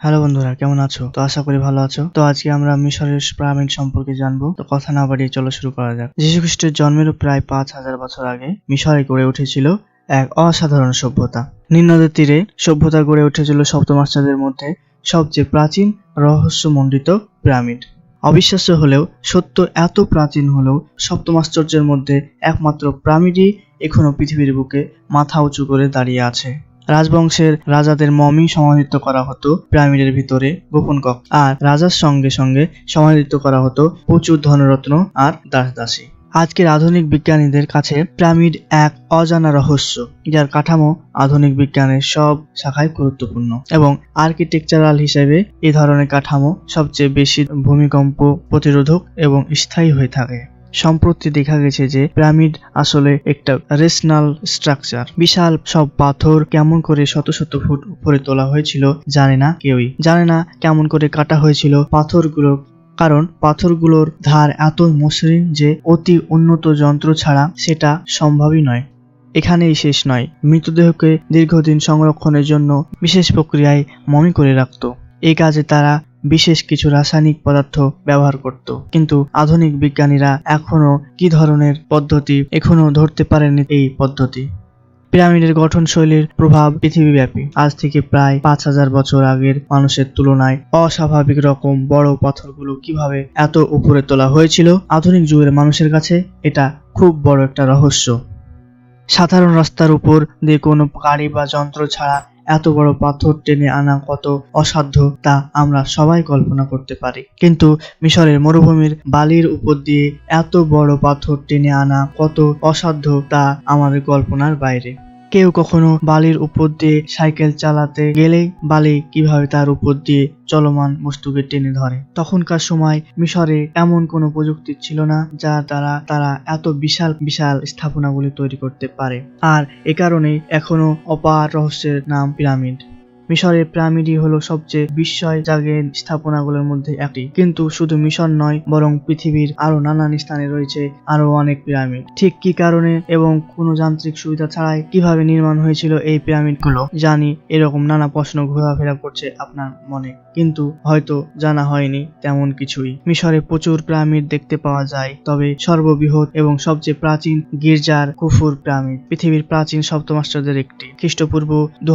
Hello বন্ধুরা, কেমন আছো? তো আশা করি ভালো আছো। তো আজকে আমরা মিশরের পিরামিড সম্পর্কে জানব। তো কথা না বাড়িয়ে চলো শুরু করা যাক। যীশু খ্রিস্টের জন্মেরও প্রায় পাঁচ হাজার বছর আগে মিশরে গড়ে উঠেছিল এক অসাধারণ সভ্যতা। নিম্নদের তীরে সভ্যতা গড়ে উঠেছিল সপ্তমাশ্চর্যের মধ্যে সবচেয়ে প্রাচীন রহস্যমণ্ডিত পিরামিড। অবিশ্বাস্য হলেও সত্য এত প্রাচীন হলেও সপ্তমাশ্চর্যের মধ্যে একমাত্র পিরামিডই এখনও পৃথিবীর বুকে মাথা উঁচু করে দাঁড়িয়ে আছে। রাজবংশের রাজাদের মমি সমাধিত করা হতো পিরামিডের ভিতরে গোপন কক্ষ। আর রাজার সঙ্গে সঙ্গে সমাধিত করা হতো প্রচুর ধনরত্ন আর দাস দাসী আজকের আধুনিক বিজ্ঞানীদের কাছে পিরামিড এক অজানা রহস্য, যার কাঠামো আধুনিক বিজ্ঞানের সব শাখায় গুরুত্বপূর্ণ এবং আর্কিটেকচারাল হিসেবে এ ধরনের কাঠামো সবচেয়ে বেশি ভূমিকম্প প্রতিরোধক এবং স্থায়ী হয়ে থাকে। সম্প্রতি দেখা গেছে যে পিরামিড আসলে একটা রেশনাল স্ট্রাকচার। বিশাল সব পাথর কেমন করে শত শত ফুট উপরে তোলা হয়েছিল জানে না কেউই। জানে না কেমন করে কাটা হয়েছিল পাথরগুলো। কারণ পাথরগুলোর ধার এত মসৃণ যে অতি উন্নত যন্ত্র ছাড়া সেটা সম্ভবই নয়। এখানেই শেষ নয়। মৃতদেহকে দীর্ঘদিন সংরক্ষণের জন্য বিশেষ প্রক্রিয়ায় মমি করে রাখত। এই কাজে তারা বিশেষ কিছু রাসায়নিক পদার্থ ব্যবহার করত। কিন্তু আধুনিক বিজ্ঞানীরা এখনও কি ধরনের পদ্ধতি এখনও ধরতে পারেনি এই পদ্ধতি? পিরামিডের গঠনশৈলীর প্রভাব পৃথিবীব্যাপী। আজ থেকে প্রায় পাঁচ হাজার বছর আগের মানুষের তুলনায় অস্বাভাবিক রকম বড় পাথরগুলো কীভাবে এত উপরে তোলা হয়েছিল? আধুনিক যুগের মানুষের কাছে এটা খুব বড় একটা রহস্য। সাধারণ রাস্তার উপর দিয়ে কোনো গাড়ি বা যন্ত্র ছাড়া এত বড় পাথর টেনে আনা কত অসাধ্য তা আমরা সবাই কল্পনা করতে পারি। কিন্তু মিশরের মরুভূমির বালির উপর দিয়ে এত বড় পাথর টেনে আনা কত অসাধ্য তা আমাদের কল্পনার বাইরে। কেউ কখনো বালির উপর দিয়ে সাইকেল চালাতে গেলে বালি কীভাবে তার উপর দিয়ে চলমান বস্তুকে টেনে ধরে? তখনকার সময় মিশরে এমন কোনো প্রযুক্তি ছিল না যার দ্বারা তারা এত বিশাল বিশাল স্থাপনাগুলি তৈরি করতে পারে। আর এ কারণেই এখনও অপার রহস্যের নাম পিরামিড। মিশরের পিরামিডই হলো সবচেয়ে বিস্ময় জাগের স্থাপনাগুলোর মধ্যে একটি। কিন্তু শুধু মিশর নয়, বরং পৃথিবীর আরও নানান স্থানে রয়েছে আরও অনেক পিরামিড। ঠিক কি কারণে এবং কোনো যান্ত্রিক সুবিধা ছাড়াই কীভাবে নির্মাণ হয়েছিল এই পিরামিডগুলো, জানি এরকম নানা প্রশ্ন ঘোরাফেরা করছে আপনার মনে। কিন্তু হয়তো জানা হয়নি তেমন কিছুই। মিশরে প্রচুর পিরামিড দেখতে পাওয়া যায়, তবে সর্ববৃহৎ এবং সবচেয়ে প্রাচীন গির্জার কুফুর পিরামিড, পৃথিবীর প্রাচীন সপ্তমাশ্চর্যের একটি। খ্রিস্টপূর্ব দু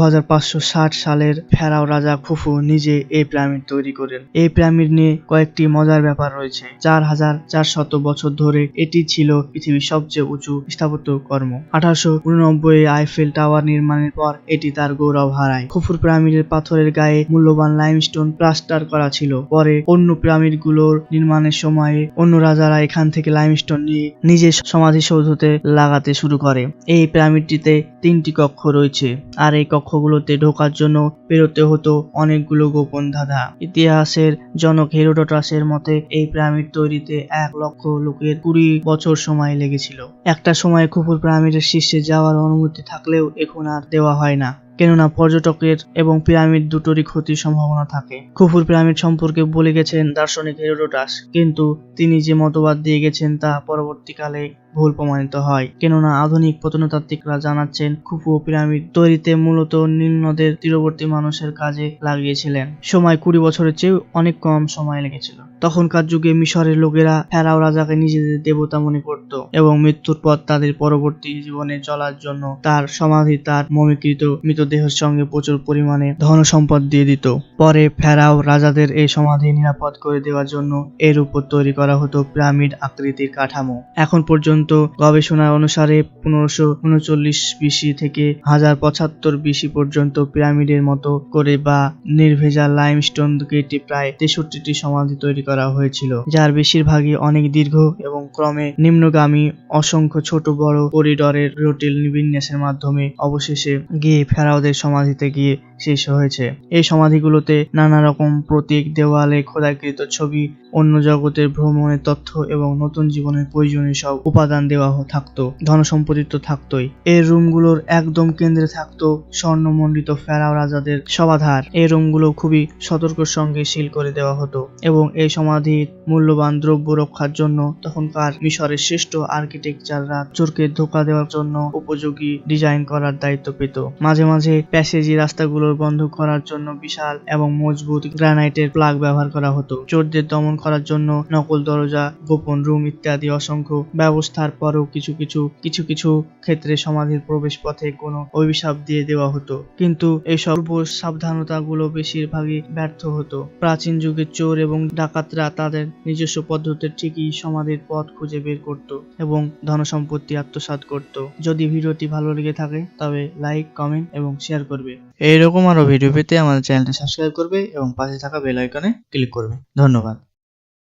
ষাট সালের ফেরাও রাজা খুফু নিজে এই পিরামিড তৈরি করেন। এই পিরামিড নিয়ে কয়েকটি মজার ব্যাপার রয়েছে। চার হাজার চারশত বছর ধরে এটি ছিল পৃথিবীর সবচেয়ে উঁচু স্থাপত্য কর্ম। আঠারোশো উননব্বই আইফেল টাওয়ার নির্মাণের পর এটি তার গৌরব হারায়। খুফুর পিরামিডের পাথরের গায়ে মূল্যবান লাইমস্টোন প্লাস্টার করা ছিল। পরে অন্য পিরামিডগুলোর নির্মাণের সময়ে অন্য রাজারা এখান থেকে লাইমস্টোন নিয়ে নিজের সমাধিসৌধতে লাগাতে শুরু করে। এই পিরামিডটিতে তিনটি কক্ষ রয়েছে। আর এই কক্ষগুলোতে ঢোকার জন্য পেরোতে হতো অনেকগুলো গোপন ধাঁধা। ইতিহাসের জনক হেরোডোটাসের মতে, এই পিরামিড তৈরিতে এক লক্ষ লোকের কুড়ি বছর সময় লেগেছিল। একটা সময় খুফুর পিরামিডের শীর্ষে যাওয়ার অনুমতি থাকলেও এখন আর দেওয়া হয় না। কেননা পর্যটকের এবং পিরামিড দুটোরই ক্ষতির সম্ভাবনা থাকে। খুফুর পিরামিড সম্পর্কে বলে গেছেন দার্শনিক হেরোডোটাস, কিন্তু তিনি যে মতবাদ দিয়ে গেছেন তা পরবর্তীকালে ভুল প্রমাণিত হয়। কেননা আধুনিক প্রত্নতাত্ত্বিকরা জানাচ্ছেন খুফু পিরামিড তৈরিতে মূলত নিম্নদের তীরবর্তী মানুষের কাজে লাগিয়েছিলেন। সময় কুড়ি বছরের চেয়ে অনেক কম সময় লেগেছিল। তখনকার যুগে মিশরের লোকেরা ফেরাও রাজাকে নিজেদের দেবতা মনে করত এবং মৃত্যুর পর তাদের পরবর্তী জীবনে চলার জন্য তার সমাধি তার মমিকৃত মৃতদেহের সঙ্গে প্রচুর পরিমাণে ধন সম্পদ দিয়ে দিত। পরে ফেরাও রাজাদের এই সমাধি নিরাপদ করে দেওয়ার জন্য এর উপর তৈরি করা হতো পিরামিড আকৃতির কাঠামো। এখন পর্যন্ত গবেষণা অনুসারে পনেরোশো উনচল্লিশ বিসি থেকে হাজার পঁচাত্তর বিসি পর্যন্ত পিরামিডের মতো করে বা নির্ভেজাল লাইমস্টোন কেটে প্রায় তেষট্টিটি সমাধি তৈরি করা হয়েছিল, যার বেশিরভাগই অনেক দীর্ঘ এবং ক্রমে নিম্নগামী, অসংখ্য ছোট বড় করিডরের জটিল বিন্যাসের মাধ্যমে অবশেষে গিয়ে ফেরাওদের সমাধিতে গিয়ে শেষ হয়েছে। এই সমাধিগুলোতে নানা রকম প্রতীক, দেওয়ালে খোদাকৃত ছবি, অন্য জগতের ভ্রমণের তথ্য এবং নতুন জীবনের প্রয়োজনীয় সব উপাদান দেওয়া থাকতো ধনসম্পত্তি তো থাকতোই। এই রুমগুলোর একদম কেন্দ্রে থাকতো স্বর্ণমণ্ডিত ফেরাও রাজাদের সমাধার এই রুমগুলো খুবই সতর্কর সঙ্গে সিল করে দেওয়া হতো এবং এই সমাধির মূল্যবান দ্রব্য রক্ষার জন্য তখনকার মিশরের শ্রেষ্ঠ আর্কিটেকচাররা চোরকে ধোকা দেওয়ার জন্য উপযোগী ডিজাইন করার দায়িত্ব পেত। মাঝে মাঝে প্যাসেজি রাস্তাগুলোর বন্ধ করার জন্য বিশাল এবং মজবুত গ্রানাইটের প্লাগ ব্যবহার করা হতো। চোরদের দমন করার জন্য নকল দরজা, গোপন রুম ইত্যাদি অসংখ্য ব্যবস্থার পরেও কিছু কিছু কিছু কিছু ক্ষেত্রে সমাধির প্রবেশ পথে কোনো অভিশাপ দিয়ে দেওয়া হতো। কিন্তু এই সর্ব সাবধানতাগুলো বেশিরভাগই ব্যর্থ হতো। প্রাচীন যুগের চোর এবং ডাকাতরা তাদের নিজস্ব পদ্ধতিতে ঠিকই সমাধির পথ খুঁজে বের করত এবং ধনসম্পত্তি আত্মসাত করত। যদি ভিডিওটি ভালো লেগে থাকে, তবে লাইক, কমেন্ট এবং শেয়ার করবে। এইরকম আরও ভিডিও পেতে আমাদের চ্যানেলটি সাবস্ক্রাইব করবে এবং পাশে থাকা বেল আইকনে ক্লিক করবে। ধন্যবাদ।